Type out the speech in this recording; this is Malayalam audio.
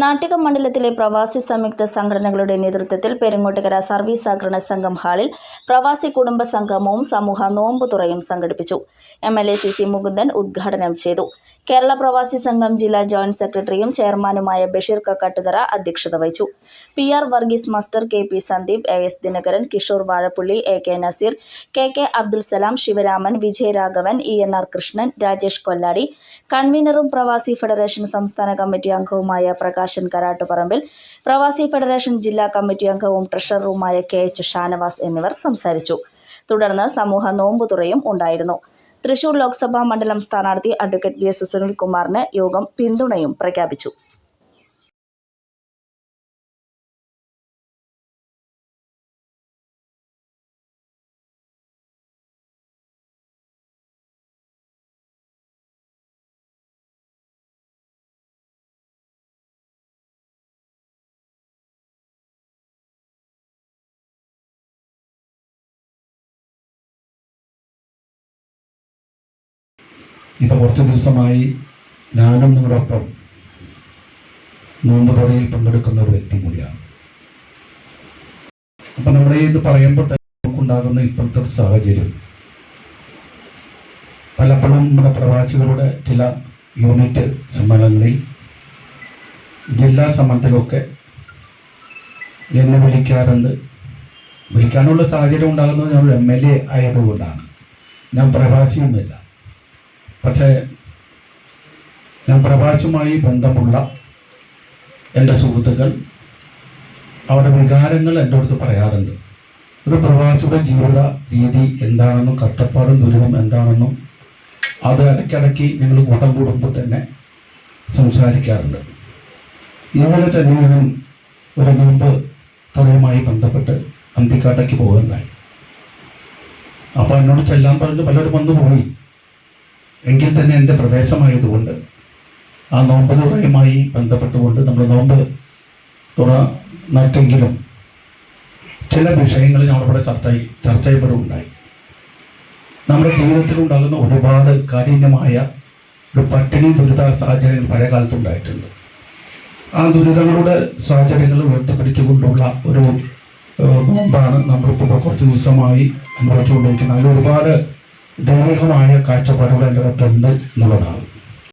നാട്ടിക മണ്ഡലത്തിലെ പ്രവാസി സംയുക്ത സംഘടനകളുടെ നേതൃത്വത്തിൽ പെരുങ്ങോട്ടുകര സർവീസ് സഹകരണ സംഘം ഹാളിൽ പ്രവാസി കുടുംബ സംഗമവും സമൂഹ നോമ്പ് തുറയും സംഘടിപ്പിച്ചു. M L A C C Mukundan ഉദ്ഘാടനം ചെയ്തു. കേരള പ്രവാസി സംഘം ജില്ലാ ജോയിന്റ് സെക്രട്ടറിയും ചെയർമാനുമായ ബഷീർ കക്കാട്ടുതറ അധ്യക്ഷത വഹിച്ചു. P R Varghese master K P Sandeep A S Dinakaran Kishore Vazhappulli A K Naseer K K Abdul Salam Sivaraman Vijayaraghavan E N R Krishnan Rajesh Kolladi കൺവീനറും പ്രവാസി ഫെഡറേഷൻ സംസ്ഥാന കമ്മിറ്റി അംഗവുമായ പ്രകാശൻ കരാട്ടുപറമ്പിൽ പ്രവാസി ഫെഡറേഷൻ ജില്ലാ കമ്മിറ്റി അംഗവും ട്രഷററുമായ കെ എച്ച് ഷാനവാസ് എന്നിവർ സംസാരിച്ചു. തുടർന്ന് സമൂഹ നോമ്പുതുറയും ഉണ്ടായിരുന്നു. തൃശൂർ ലോക്സഭാ മണ്ഡലം സ്ഥാനാർത്ഥി അഡ്വക്കേറ്റ് വി എസ് സുനിൽകുമാറിന് യോഗം പിന്തുണയും പ്രഖ്യാപിച്ചു. ഇപ്പൊ കുറച്ച് ദിവസമായി ഞാനും നിങ്ങളോടൊപ്പം നോമ്പ് തുറയിൽ പങ്കെടുക്കുന്ന ഒരു വ്യക്തി കൂടിയാണ്. അപ്പൊ നമ്മുടെ ഇത് പറയുമ്പോൾ തന്നെ നമുക്കുണ്ടാകുന്ന ഇപ്പോഴത്തെ ഒരു സാഹചര്യം. പലപ്പോഴും നമ്മുടെ പ്രവാസികളുടെ ചില യൂണിറ്റ് സമ്മേളനങ്ങളിൽ ജില്ലാ സമ്മേളനത്തിലൊക്കെ എന്നെ വിളിക്കാറുണ്ട്. വിളിക്കാനുള്ള സാഹചര്യം ഉണ്ടാകുന്നത് ഞാൻ ഒരു എം എൽ എ ആയതുകൊണ്ടാണ്. ഞാൻ പ്രവാസിയൊന്നുമില്ല പക്ഷേ ഞാൻ പ്രഭാഷുമായി ബന്ധമുള്ള എന്റെ സുഹൃത്തുക്കൾ അവരുടെ വികാരങ്ങൾ എന്റെ അടുത്ത് പറയാറുണ്ട്. ഒരു പ്രവാസിയുടെ ജീവിത രീതി എന്താണെന്നും കഷ്ടപ്പാടും ദുരിതം എന്താണെന്നും അത് ഇടയ്ക്കിടയ്ക്ക് ഞങ്ങൾ കൂട്ടം കൂടുമ്പോൾ തന്നെ സംസാരിക്കാറുണ്ട്. ഇതുപോലെ തന്നെ ഞാൻ ഒരു മുമ്പ് തുറയുമായി ബന്ധപ്പെട്ട് അന്തിക്കാട്ടയ്ക്ക് പോകുന്നുണ്ടായി അപ്പോൾ എന്നോട് ചെല്ലാൻ പറഞ്ഞ് പലരും വന്നു പോയി എങ്കിൽ തന്നെ എന്റെ പ്രദേശമായതുകൊണ്ട് ആ നോമ്പ് തുറയുമായി ബന്ധപ്പെട്ടുകൊണ്ട് നമ്മൾ നോമ്പ് തുറ നട്ടെങ്കിലും ചില വിഷയങ്ങൾ ഞങ്ങളിവിടെ ചർച്ച ചർച്ച ചെയ്യപ്പെടുകയുണ്ടായി നമ്മുടെ ജീവിതത്തിൽ ഉണ്ടാകുന്ന ഒരുപാട് കാഠിന്യമായ ഒരു പട്ടിണി ദുരിത സാഹചര്യങ്ങൾ പഴയ കാലത്തുണ്ടായിട്ടുണ്ട് ആ ദുരിതങ്ങളുടെ സാഹചര്യങ്ങൾ ഉയർത്തിപ്പിടിച്ചുകൊണ്ടുള്ള ഒരു നോമ്പാണ് നമ്മളിപ്പോൾ കുറച്ച് ദിവസമായി അനുഭവിച്ചുകൊണ്ടിരിക്കുന്നത്. അതിൽ ഒരുപാട് ദൈവികമായ കാഴ്ചപ്പാടുകൾ എന്റെ അടുത്തുണ്ട് എന്നുള്ളതാണ്.